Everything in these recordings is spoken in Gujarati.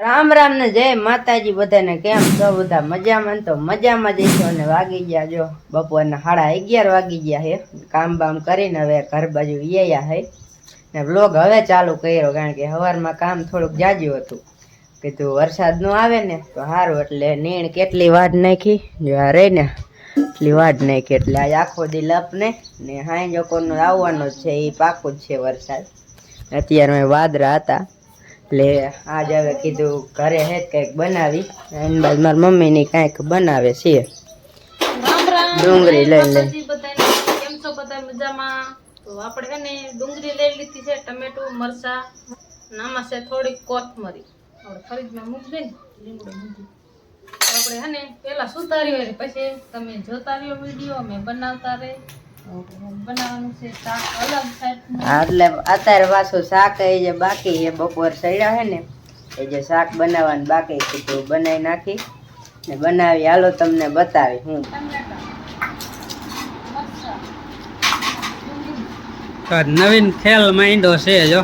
રામ રામ ને જય માતાજી બધાને કેમ છો? બધા મજામાં તો મજામાં જઈશું અને વાગી ગયા જો. બપોરના સાડા અગિયાર વાગી ગયા હે. કામ બામ કરીને હવે ઘર બાજુ વ્યાયા હે. ને વ્લોગ હવે ચાલુ કર્યો કારણ કે સવારમાં કામ થોડુંક જાજ્યું હતું. કીધું વરસાદ નો આવે ને તો સારું એટલે નીણ કેટલી વાટ નાખી? જો આ રહી ને એટલી વાટ નાખી એટલે આજ આખો દી લપ ને ને હાઈ જોકોનો આવવાનો છે એ પાકું જ છે વરસાદ. અત્યારે વાદરા હતા. એટલે આજ હવે કીધું ઘરે હે કંઈક બનાવી. એની બાદ મારી મમ્મીની કાંઈક બનાવે છે. ડુંગળી લઈ લે. કેમ છો બધા મજામાં? તો આપણે ને ડુંગળી લઈ લીધી છે ટમેટું મરચા અને આમાં છે થોડીક કોથમરી. આપણે ફરીજમાં મૂકી દઈએ ને લીમડો મૂકી આપણે હે ને પહેલાં એટલે પછી તમે જોતા રહ્યો વીડિયો અમે બનાવતા રહે બનાવવાનું છે શાક અલગ ટાઈપનું હા, એટલે અત્યારે પાછું શાક એ જે બાકી એ બપોર સડ્યા હે ને એ જે શાક બનાવવાનું બાકી કીધું બનાવી નાખી ને બનાવી હાલો તમને બતાવી હું. નવીન ખેલ માંડો છે જો.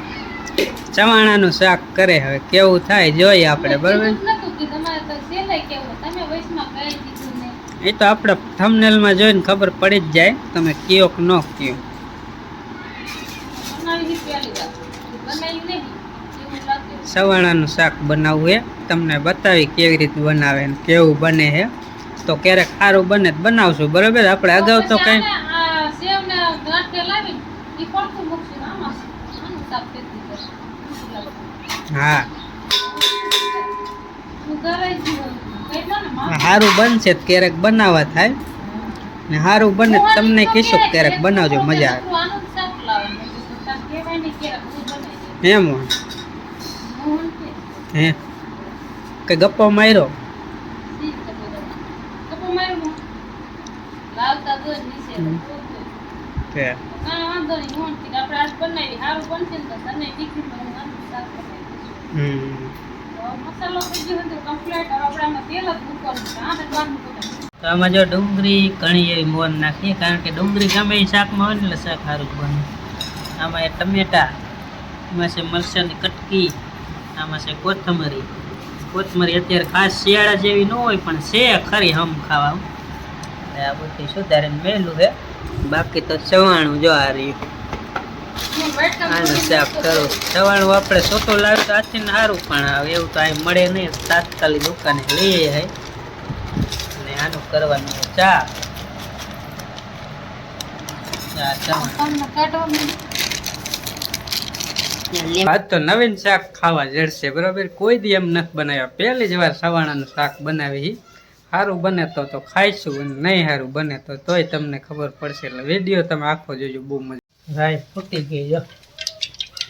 ચવાણાનું શાક કરે હવે કેવું થાય જોઈએ આપણે બરાબર કીધું જ નતું કે તમારે તો સેલાઈ કેવું તમે વયસમાં કહી દીધું ને એ તો આપણે થંબનેલમાં જોઈને ખબર પડી જ જાય તમે કયો કે ન કયો. સવાણાનું શાક બનાવવું એ તમને બતાવી કેવી રીતે બનાવે ને કેવું બને છે તો ક્યારેક સારું બને તો બનાવશું બરાબર? આપણે અગાઉ તો કંઈ? હા હું ધરાઈ ગયું. કેટલો ને માં? સારું બનશે તો ક્યારેક બનાવવા થાય. ને સારું બને તમને કહીશું ક્યારેક બનાવજો મજા આવે. એમ હે કે? ગપ્પો માર્યો? હમ. તો આમાં જ આમાં ડુંગળી ઘણી એવી મોન નાખીએ, કારણ કે ડુંગળી ગમે એ શાકમાં હોય ને એટલે શાક સારું બને. આમાં એ ટમેટા એમાં છે મરચાંની કટકી, આમાં છે કોથમરી. કોથમરી અત્યારે ખાસ શિયાળા જેવી ન હોય, પણ છે ખરી હમ ખાવા. એટલે આ બધું સુધારીને મેલું છે બાકી તો ચવાણું જો આ રહ્યું. આનું શાક કરું. ચવાણું આપણે સોટો લાવ્યું તો આથી સારું પણ હવે એવું તો અહીં મળે નહીં. તાત્કાલિક દુકાને લઈએ હે અને આનું કરવાનું ચા. આજ તો નવીન શાક ખાવા જડશે બરોબર? કોઈ દી એમ નથી બનાવ્યા. પહેલી જ વાર સવાણાનું શાક બનાવી સારું બને તો તો ખાઈશું અને નહીં સારું બને તો તોય તમને ખબર પડશે. એટલે વીડિયો તમે આખો જોજો બહુ મજા રાય ફૂટી ગઈ જો.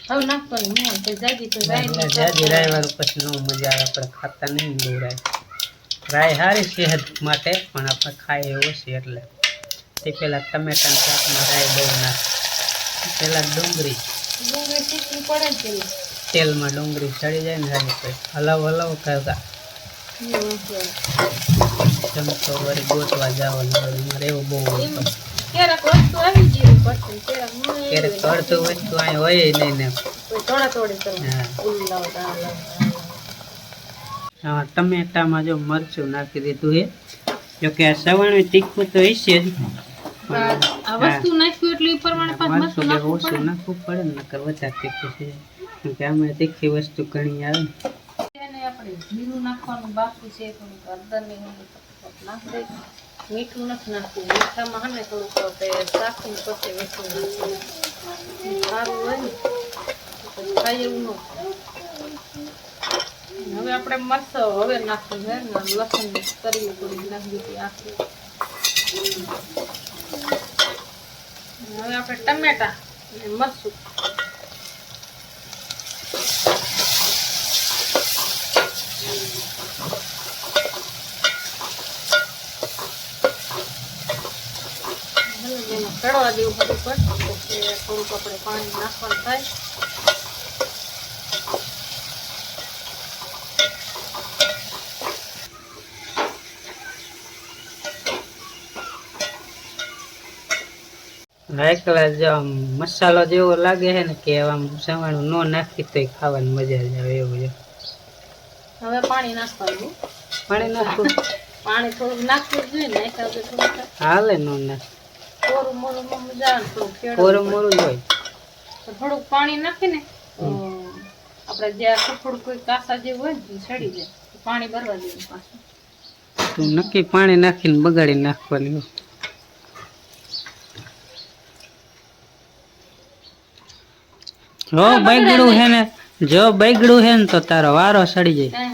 હવે નાખવાની મોહન તો જાજી તો જાય જાજી રાય વાળું પછી નો મજા આવે આપણે ખાતા નહીં બહુ રાય રાય સારી સેહત માટે પણ આપણે ખાઈએ છે એટલે. તે પહેલાં ટમેટાના શાકમાં રાય બહુ નાખ. પહેલાં ડુંગળી. ડુંગળી શીખવી પડે પેલી. તેલમાં ડુંગળી ચડી જાય ને રાઈ પછી હલાવ હલાવ કરતા ચમચો વળી ગોતવા જવાનું મારે એવું બહુ ક્યારેક વસ્તુ આવી ગઈ પડશે ક્યારેક ન આવી હોય. અડધું અહીં હોય નહીં ને થોડા થોડી હા. ઉલ્લું લાવો, દાળ લાવો, દાળ આમાં ટમેટામાં જો મરચું નાખી દીધું એ જો કે આ સવાણું તીખું તો હશે જ. આ વસ્તુ નાખ્યું એટલે પ્રમાણે નાખવું ઓછું પડે નાખવું પડે ને નકર વધારે તીખું છે કે આમાં તીખી વસ્તુ ઘણી આવે આપણે જીરું નાખવાનું બાકી છે થોડુંક હળદરની ઊંડી નાખી દઈએ. મીઠું નથી નાખવું મીઠામાં હે ને થોડુંક આપણે ચાખીને પછી મીઠું નાખવું સારું હોય ને ખાઈ એવું ન. હવે આપણે મરચો હવે નાખવું છે ને લસણ તરી થોડીક નાખી દીધી આખી હવે આપણે ટમેટા અને મરચું કડવા જેવું બધું થોડુંક આપણે પાણી નાખવાનું થાય. એકલા જો મસાલો જેવો લાગે છે ને કે આમ સવાણું ન નાખી તોય ખાવાની મજા જ આવે એવું છે. હવે પાણી નાખવાનું. પાણી નાખવું પાણી થોડુંક નાખવું જોઈએ ને હાલે નો નાખ. કોરું મોરું હોય. થોડુંક પાણી નાખીને ને આપણે જે કપડું કોઈ કાસા જે હોય ને સડી જાય પાણી ભરવા દેવું પાછું. નક્કી પાણી નાખીને બગાડી નાખવાની. જો બગડ્યું હે ને જો બગડ્યું હે ને તો તારો વારો સડી જાય.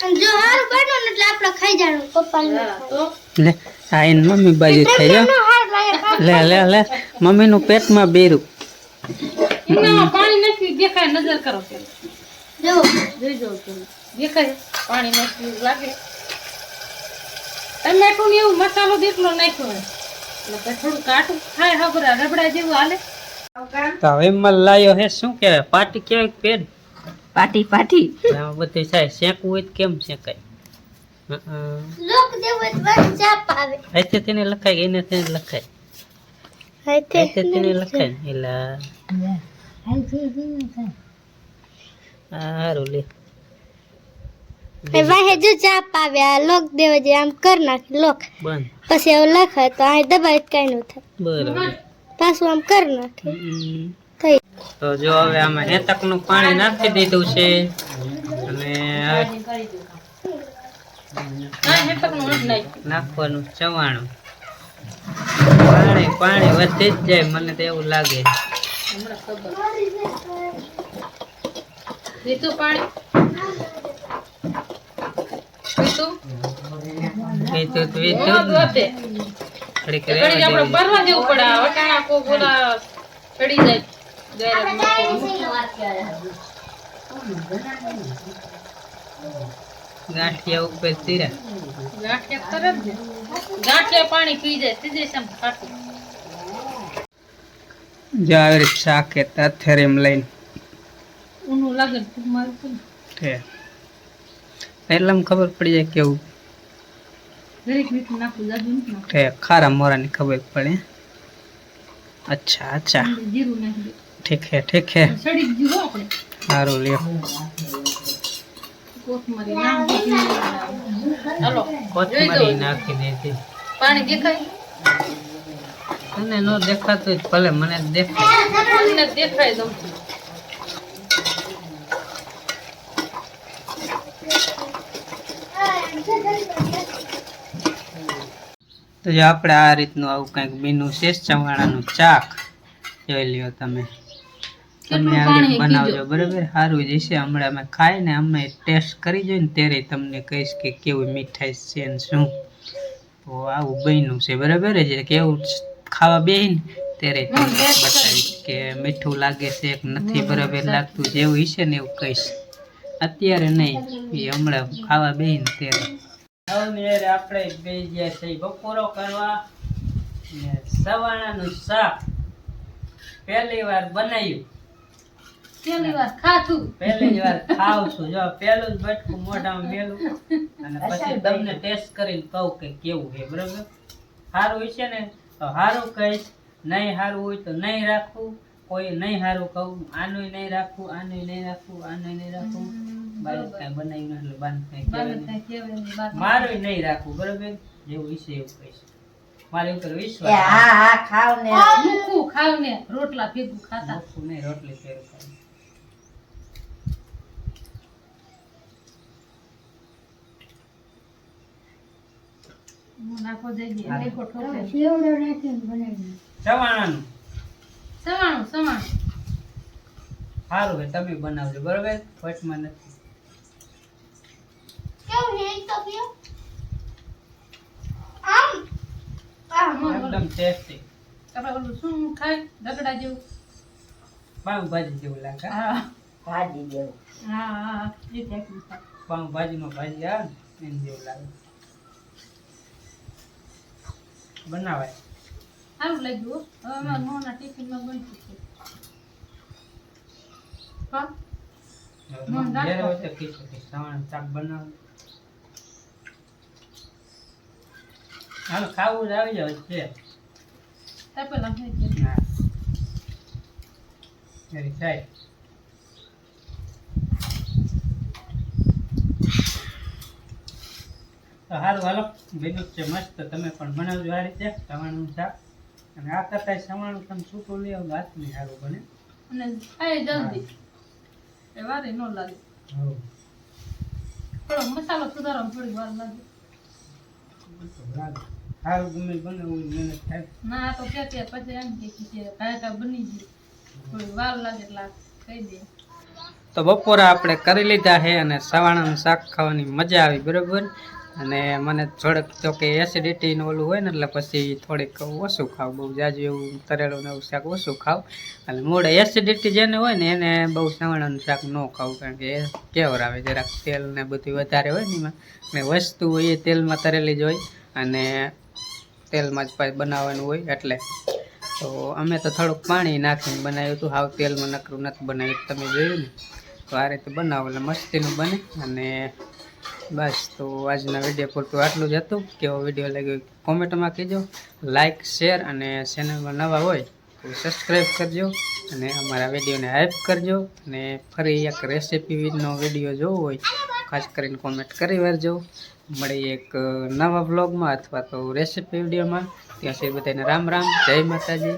જો હારું બનો એટલે આપણે ખાઈ જાણું પપ્પા હા, તો? લે આ એની મમ્મી બાજુ થઈ હારું લે લે લે મમ્મીનું પેટમાં બેરું. પાણી નથી દેખાય નજર કરો જો. દેખાય પાણી નાખ્યું લાગે. ટમેટું ને એવું મસાલો જેટલો નાખ્યો એટલે થોડું કાટું થાય ખબર રબડા જેવું હાલે. તો હવે એમાં હે શું કહેવાય? પાટી કેવાય પેડ પાટી પાટી. બધું સાહેબ શેકવું હોય કેમ શેકાય. લોક આવે. તેને લખાય એને તેને લખાય? તેને લખાય? એલા સારું લે વાહે જો ચાપ આવે આ લોક દેવો જે આમ કર નાખે લોક. પછી એવું લખે તો અહીં દબાઈ કઈ નું થાય. બરાબર. પાછું આમ કર નાખે. થઈ તો જો હવે આમાં હેતકનું પાણી નાખી દીધું છે. અને હવે નાખવાનું ચવાણું. પાણી પાણી વધી જ જાય મને તો એવું લાગે. પાણી? પડે જાય. ગાંઠિયા ઉપર તીરા ગાંઠિયા કરે જ. ગાંઠિયા પાણી પી જાય તે શાક લઈને. ઊનું લાગે ને મારું છે છે એટલામાં ખબર પડી જાય કેવું. દરેક મીઠું નાખું જાજુ નથી નાખું. ખારા મોરાની ખબર પડે. અચ્છા અચ્છા. જીરું નાખી દે. ઠીક હે ઠીક હે આપણે. સારું લ્યો. કોથમરી નાખી દીધી. પાણી દેખાય? તને નો દેખાતું ભલે મને દેખાય. તો. જો આપણે આ રીતનું આવું કંઈક બીનું શેષ ચવાણાનું ચાક જોઈ લ્યો તમે. તમે આવી બનાવજો બરાબર? સારું જ હમણાં અમે ખાઈને અમે ટેસ્ટ કરી જોઈએ ને ત્યારે તમને કહીશ કે કેવું મીઠાઈ છે ને શું. તો આવું બન્યું છે બરાબર? જ કેવું ખાવા બેહીને ત્યારે તમને બતાવીશ કે મીઠું લાગે છે કે નથી બરાબર? લાગતું જેવું હશે ને એવું કહીશ. અત્યારે નહીં એ હમણાં ખાવા બેહીને ત્યારે. આપણે બે ગયા છે બપોરો કરવા. ને સવાણાનું શાક પહેલી વાર બનાવ્યું પેલી વાર ખાધું. પહેલી વાર ખાવ છું. જો પહેલું જ બટકું મોઢામાં મેલું અને પછી તમને ટેસ્ટ કરીને કહું કે કેવું છે બરોબર? સારું છે ને? તો સારું કહીશ. નહીં સારું હોય તો નહીં રાખવું કોઈ નહીં સારું કહું. આનું નહીં રાખવું આનું નહીં રાખવું આનું નહીં રાખવું મારું નહીં રાખવું બરોબર? જેવું હશે એવું કહીશ. મારી ઉપર વિશ્વાસ હા હા ખાવ ને. ખાવ ને. રોટલા ભેગું ખાતા. રોટલી નહીં રોટલી સવાણું સવાણું. સારું તમે બનાવજો બરોબર? ફટમાં નથી. કેવું છે તો પીઓ આમ? આમ. એકદમ ટેસ્ટી આપણે ઓલું શું ખાય? રગડા જેવું. પાઉંભાજી જેવું લાગે હા? ભાજી જેવું. હા હા એ થાય. પાઉંભાજીમાં ભાજી આવે ને એમ જેવું લાગે. બનાવાય. સારું લાગ્યું હવે અમારા મોના ટિફિનમાં બનતું છે. હા? મન રાખો. જ્યારે હોય તો કીધું કે સવાણું શાક બનાવો. હાલો ખાવું જ આવી જાય છે તપેલા થઈ ગયા ના. Very tight. તો હારું હાલો. બીજું છે મસ્ત. તમે પણ બનાવજો આ રીતે. સવાણું શાક. અને આ કરતા સવાણું તમે છૂટું લઈ આવો હાથ નહીં સારું બને. અને આ જલ્દી. એ વારે ન લાગે. થોડો મસાલો સુધારો થોડી વાર લાગે. સારું ગમે બનાવવું મહેનત થાય. ના આ તો કે કે પછી એમ કે છે કાયકા બની ગયું થોડી વાર લાગે એટલે કહી દે. તો બપોરે આપણે કરી લીધા છે અને સવાણાનું શાક ખાવાની મજા આવી બરોબર? અને મને થોડુંક તો કે એસિડિટીનું ઓલું હોય ને, એટલે પછી થોડીક ઓછું ખાવ. બહુ જાજુ એવું તરેલું ને એવું શાક ઓછું ખાવ. એટલે મોડે એસિડિટી જેને હોય ને, એને બહુ સવાણાનું શાક ન ખાવું, કારણ કે એ કેવર આવે. જરાક તેલ ને બધું વધારે હોય ને એમાં. ને વસ્તુ હોય એ તેલમાં તરેલી જ હોય. અને તેલમાં જ પાછું બનાવવાનું હોય એટલે. તો અમે તો થોડુંક પાણી નાખીને બનાવ્યું હતું. હાવ તેલમાં નકરું નથી બનાવ્યું. તમે જોયું ને? તો આ રીતે બનાવો એટલે મસ્તીનું બને. અને બસ, તો આજના વીડિયો પૂરતું આટલું જ હતું. કેવો વીડિયો લાગ્યો કોમેન્ટમાં કહેજો. લાઇક શેર અને ચેનલમાં નવા હોય તો સબસ્ક્રાઈબ કરજો અને અમારા વિડીયોને હાઇપ કરજો અને ફરી એક રેસીપીનો વીડિયો જોવો હોય ખાસ કરીને કોમેન્ટ કરી વારજો. મળી એક નવા બ્લોગમાં અથવા તો રેસીપી વિડીયોમાં. ત્યાં સુધી બધાને રામ રામ. જય માતાજી.